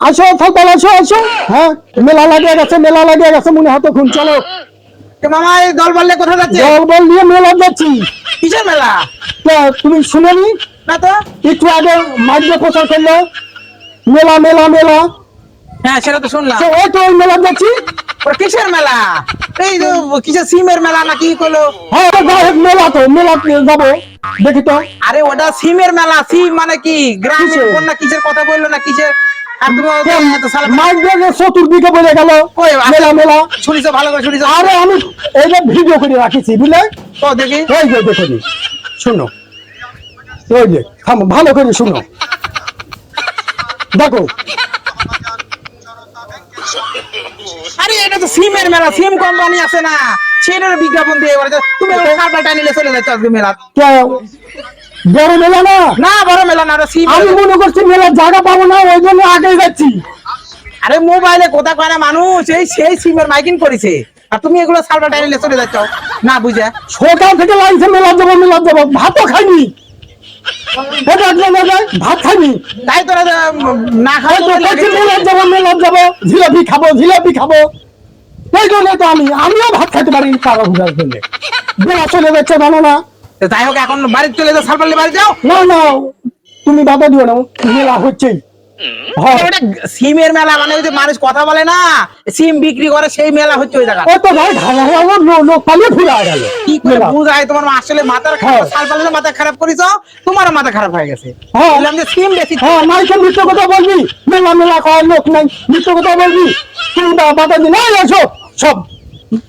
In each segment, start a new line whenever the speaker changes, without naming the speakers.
আসো থাকবাল আসো আসো। হ্যাঁ মেলা লাগিয়ে গেছে মেলা লাগিয়ে গেছে মনে হতো খুন চলো।
মামা এই দল বললে কোথায় যাচ্ছে?
জল বল দিয়ে মেলা যাচ্ছি।
কিসের মেলা?
তা তুমি শুনেনি
না? তো।
একটু আগে মাইকে প্রচার করল। মেলা মেলা মেলা।
হ্যাঁ সেটা তো শুনলাম।
ওই তো ওই মেলা যাচ্ছি।
কিসের মেলা? এই যে কিসের সিমের মেলা না কি করল?
হ্যাঁ মেলা তো মেলা যাব। দেখি তো।
আরে ওটা সিমের মেলা সিম মানে কি? গ্রামীণ
কিসের?
কোন না কিসের কথা বলল না কিসের?
চতুর্দিকে বলে গেল। মেলা মেলা।
শুনিছো ভালো করে শুনিছো?
আরে আমি এইটা ভিডিও করে রাখিছি বুঝলে?
দেখি।
ওই যে দেখো শুনো। ওই যে থামো ভালো করে শুনো। দেখো।
আরে এটা তো সিমের মেলা সিম কোম্পানি আছে না। সেটার বিজ্ঞাপন দিয়ে তুমি নিলে চলে যাচ্ছ আজকে মেলা।
কে বড় মেলা না?
না বড় মেলা সিম
আমি মনে করছি মেলার জায়গা পাবো না ওই জন্য আগে যাচ্ছি।
আরে মোবাইলে কোথা কয় না মানুষ? এই সেই সিমের মাইকিং করেছে। আর তুমি এগুলো সার্ভারটা নিলে চলে যাচ্ছ। না বুঝে।
সকাল থেকে লাইনছে মেলা যাব মেলা যাব ভাতও খাইনি। ভাত খাইনি।
তাই তোরা না খাওয়া
যাব যাব জিলাপি খাব জিলাপি খাব। এই জন্য তো আমি আমিও ভাত খেতে পারি কারও জন্য। বেলা চলে যাচ্ছে জানো না।
যাই হোক এখন বাড়ি চলে যাও সার্ভার বাড়ি যাও।
না না। তুমি বাধা দিও না মেলা হচ্ছেই।
সিমের মেলা মানে ওই যে মানুষ কথা বলে না সিম বিক্রি করে সেই মেলা হচ্ছে ওই জায়গা
তো ভাই ঢালা লোক লোক পালিয়ে ফুরা গেল।
কি করে বুঝায় তোমার আসলে মাথার
হ্যাঁ।
সাল পালে মাথা খারাপ করেছ তোমারও মাথা খারাপ হয়ে গেছে। বললাম যে সিম বেশি
হ্যাঁ মাইকে মিথ্যে কথা বলবি? মেলা মেলা করার লোক নাই। মিথ্যে কথা বলবি? তুমি বাধা দি না এসো সব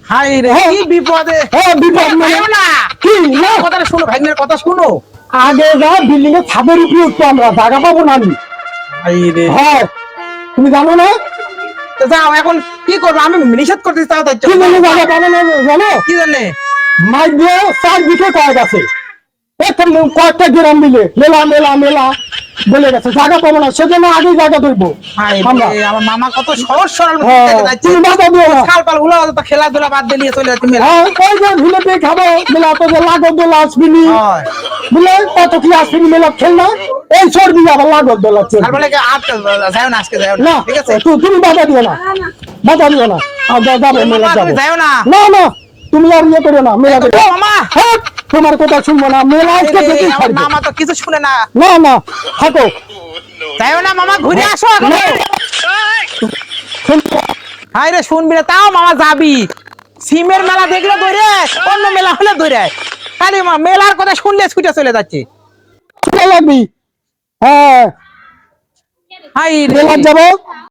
হাই রে
হ্যাঁ।
বিপদে।
হ্যাঁ বিপদ মানে
না
কি? না।
কথাটা শোনো ভাগ্নের কথা শোনো।
আগে যা বিল্ডিং এর ছাদের উপরে উঠতো আমরা জায়গা পাবো না আমি। হ্যাঁ তুমি জানো না?
যাও এখন কি করব? আমি নিষেধ করতেছি তাও তাই
কি জানো
কি জানে?
মাইক দিয়ে চার দিকে কয়েক আছে। কয়েকটা গ্রাম মিলে মেলা মেলা মেলা। বলে গেছে জায়গা পাবো না সেজন্য আগে জায়গা ধরবো। আমার।
মামা কত সহজ সরল
হ্যাঁ, দিও না।
তো খেলাধুলা বাদ দিয়ে নিয়ে চলে যাচ্ছে মেলা।
হ্যাঁ ওই যে ঝুলেতে খাব মেলা তো লাগো দোলা আসবিনি
হয়।
বুঝলে কত কি আসবিনি মেলা খেল না এই আবার লাগো দোলা
কি আজ যাও না আজকে যাও না।
না
ঠিক আছে?
তু- তুমি বাধা দিও না। বাধা দিও না। আর যাবে মেলা যাবে।
যাও না।
না না তুমি আর ইয়ে করো না মেলা
মামা।
হ্যাঁ, তোমার কথা শুনব না মেলা আজকে
আরে,
ছাড়বে।
মামা তো কিছু শুনে না।
না না থাকো।
যাও না মামা ঘুরে আসো হাই রে শুনবি না তাও মামা যাবি। সিমের মেলা দেখলে ধরে অন্য মেলা হলে ধরে খালি মা মেলার কথা শুনলে ছুটে চলে যাচ্ছে।
লাগবি হ্যাঁ।
হাই
মেলা যাব?